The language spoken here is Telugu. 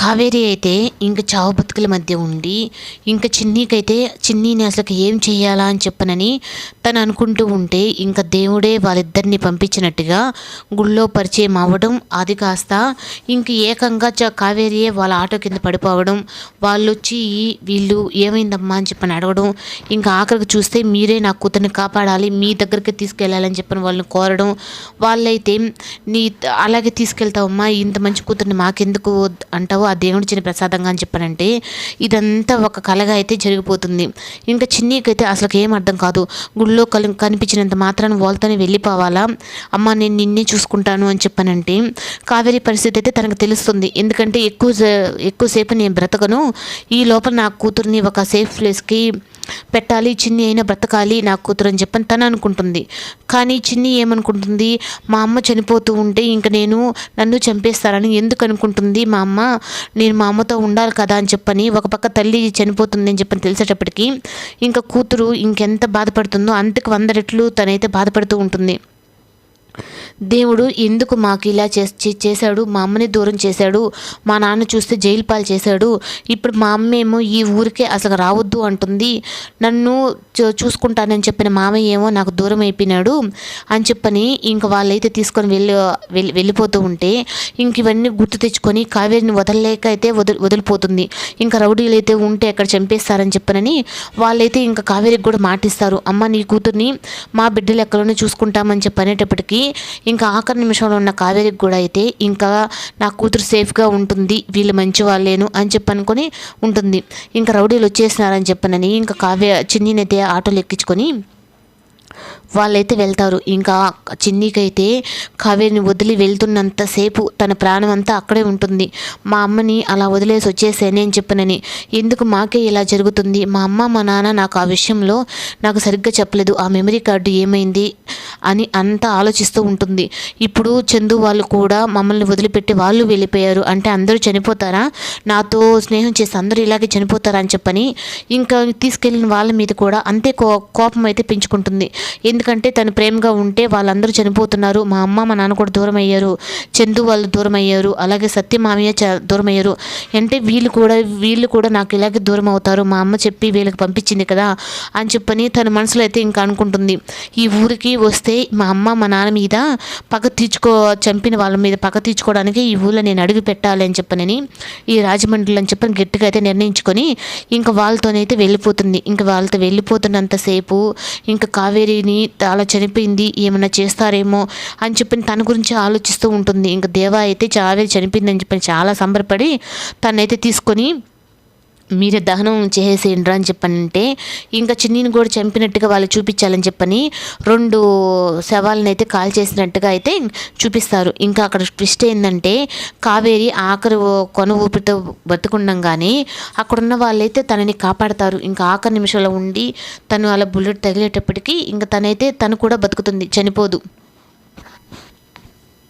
కావేరి అయితే ఇంక చావు బతుకుల మధ్య ఉండి ఇంకా చిన్నీకైతే చిన్నీని అసలు ఏం చేయాలా అని చెప్పనని తను అనుకుంటూ ఉంటే ఇంకా దేవుడే వాళ్ళిద్దరిని పంపించినట్టుగా గుళ్ళో పరిచయం అవ్వడం అది కాస్త ఇంక ఏకంగా చా కావేరియే వాళ్ళ ఆటో కింద పడిపోవడం వాళ్ళు వచ్చి వీళ్ళు ఏమైందమ్మా అని చెప్పని అడగడం ఇంకా ఆఖరికి చూస్తే మీరే నా కూతుర్ని కాపాడాలి మీ దగ్గరికి తీసుకెళ్ళాలని చెప్పని వాళ్ళని కోరడం వాళ్ళైతే నీ అలాగే తీసుకెళ్తావమ్మా ఇంత మంచి కూతుర్ని మాకెందుకు అంటావు ఆ దేవుడి చిన్న ప్రసాదంగా అని చెప్పానంటే ఇదంతా ఒక కళగా అయితే జరిగిపోతుంది. ఇంకా చిన్నీకైతే అసలు ఏం అర్థం కాదు. గుళ్ళో కలి కనిపించినంత మాత్రాన్ని వాళ్ళతోనే వెళ్ళిపోవాలా? అమ్మ నేను నిన్నే చూసుకుంటాను అని చెప్పానంటే కావేరి పరిస్థితి అయితే తనకు తెలుస్తుంది. ఎందుకంటే ఎక్కువ ఎక్కువసేపు నేను బ్రతకను. ఈ లోపల నా కూతుర్ని ఒక సేఫ్ ప్లేస్కి పెట్టాలి చిన్ని అయినా బ్రతకాలి నా కూతురు అని చెప్పని తను అనుకుంటుంది. కానీ చిన్ని ఏమనుకుంటుంది? మా అమ్మ చనిపోతూ ఉంటే ఇంక నేను నన్ను చంపేస్తారని ఎందుకు అనుకుంటుంది? మా అమ్మ నేను మా అమ్మతో ఉండాలి కదా అని చెప్పని ఒక పక్క తల్లి చనిపోతుంది అని చెప్పని తెలిసేటప్పటికి ఇంకా కూతురు ఇంకెంత బాధపడుతుందో అంతకు వంద రెట్లు తనైతే బాధపడుతూ ఉంటుంది. దేవుడు ఎందుకు మాకు ఇలా చేశాడు? మా అమ్మని దూరం చేశాడు. మా నాన్న చూస్తే జైలు పాలు చేశాడు. ఇప్పుడు మా అమ్మేమో ఈ ఊరికే అసలు రావద్దు అంటుంది. నన్ను చూసుకుంటానని చెప్పిన మామయ్య ఏమో నాకు దూరం అయిపోయినాడు అని చెప్పని ఇంక వాళ్ళైతే తీసుకొని వెళ్ళి వెళ్ళి వెళ్ళిపోతూ ఉంటే ఇంక ఇవన్నీ గుర్తు తెచ్చుకొని కావేరిని వదలలేక అయితే వదిలి వదిలిపోతుంది. ఇంకా రౌడీలు అయితే ఉంటే అక్కడ చంపేస్తారని చెప్పనని వాళ్ళైతే ఇంకా కావేరికి కూడా మాటిస్తారు. అమ్మ నీ కూతుర్ని మా బిడ్డలు ఎక్కడోనే చూసుకుంటామని చెప్పి అనేటప్పటికీ ఇంకా ఆఖరి నిమిషంలో ఉన్న కావేరికి కూడా అయితే ఇంకా నా కూతురు సేఫ్గా ఉంటుంది వీళ్ళు మంచి వాళ్ళేను అని చెప్పి అనుకొని ఉంటుంది. ఇంకా రౌడీలు వచ్చేసినారని చెప్పనని ఇంకా కావ్య చిన్నీనైతే ఆటోలు ఎక్కించుకొని వాళ్ళైతే వెళ్తారు. ఇంకా చిన్నికైతే కావేరిని వదిలి వెళ్తున్నంతసేపు తన ప్రాణం అంతా అక్కడే ఉంటుంది. మా అమ్మని అలా వదిలేసి వచ్చేసేనే అని చెప్పనని. ఎందుకు మాకే ఇలా జరుగుతుంది? మా అమ్మ మా నాన్న నాకు ఆ విషయంలో నాకు సరిగ్గా చెప్పలేదు. ఆ మెమరీ కార్డు ఏమైంది అని అంతా ఆలోచిస్తూ ఉంటుంది. ఇప్పుడు చందు వాళ్ళు కూడా మమ్మల్ని వదిలిపెట్టి వాళ్ళు వెళ్ళిపోయారు. అంటే అందరూ చనిపోతారా? నాతో స్నేహం చేసి అందరూ ఇలాగే చనిపోతారా అని చెప్పని ఇంకా తీసుకెళ్ళిన వాళ్ళ మీద కూడా అంతే కో కోపం అయితే పెంచుకుంటుంది. ఎందుకంటే తను ప్రేమగా ఉంటే వాళ్ళందరూ చనిపోతున్నారు. మా అమ్మ మా నాన్న కూడా దూరం అయ్యారు చందు వాళ్ళు దూరం అయ్యారు అలాగే సత్యమామయ్య చ దూరం అయ్యారు అంటే వీళ్ళు కూడా వీళ్ళు కూడా నాకు ఇలాగే దూరం అవుతారు. మా అమ్మ చెప్పి వీళ్ళకి పంపించింది కదా అని చెప్పని తన మనసులో అయితే ఇంకా అనుకుంటుంది. ఈ ఊరికి వస్తే మా అమ్మ మా నాన్న మీద పగ తీర్చుకో చంపిన వాళ్ళ మీద పగ తీర్చుకోవడానికి ఈ ఊళ్ళో నేను అడుగు పెట్టాలి అని చెప్పనని ఈ రాజమండ్రిలో అని చెప్పని గట్టిగా అయితే నిర్ణయించుకొని ఇంకా వాళ్ళతోనైతే వెళ్ళిపోతుంది. ఇంకా వాళ్ళతో వెళ్ళిపోతున్నంతసేపు ఇంకా కావేరి కావేరిని అలా చనిపోయింది ఏమైనా చేస్తారేమో అని చెప్పి తన గురించి ఆలోచిస్తూ ఉంటుంది. ఇంకా దేవా అయితే చావేరి చనిపోయిందని చెప్పి చాలా సంబరపడి తనైతే తీసుకొని మీరే దహనం చేసేయండి అని చెప్పనంటే ఇంకా చిన్నీని కూడా చంపినట్టుగా వాళ్ళు చూపించాలని చెప్పని రెండు శవాలను అయితే కాల్ చేసినట్టుగా అయితే చూపిస్తారు. ఇంకా అక్కడ ట్విస్ట్ ఏంటంటే కావేరి ఆఖరి కొన ఊపిరితో బతుకుండగానే అక్కడున్న వాళ్ళైతే తనని కాపాడతారు. ఇంకా ఆఖరి నిమిషంలో ఉండి తను అలా బుల్లెట్ తగిలేటప్పటికీ ఇంకా తనైతే తను కూడా బతుకుతుంది చనిపోదు.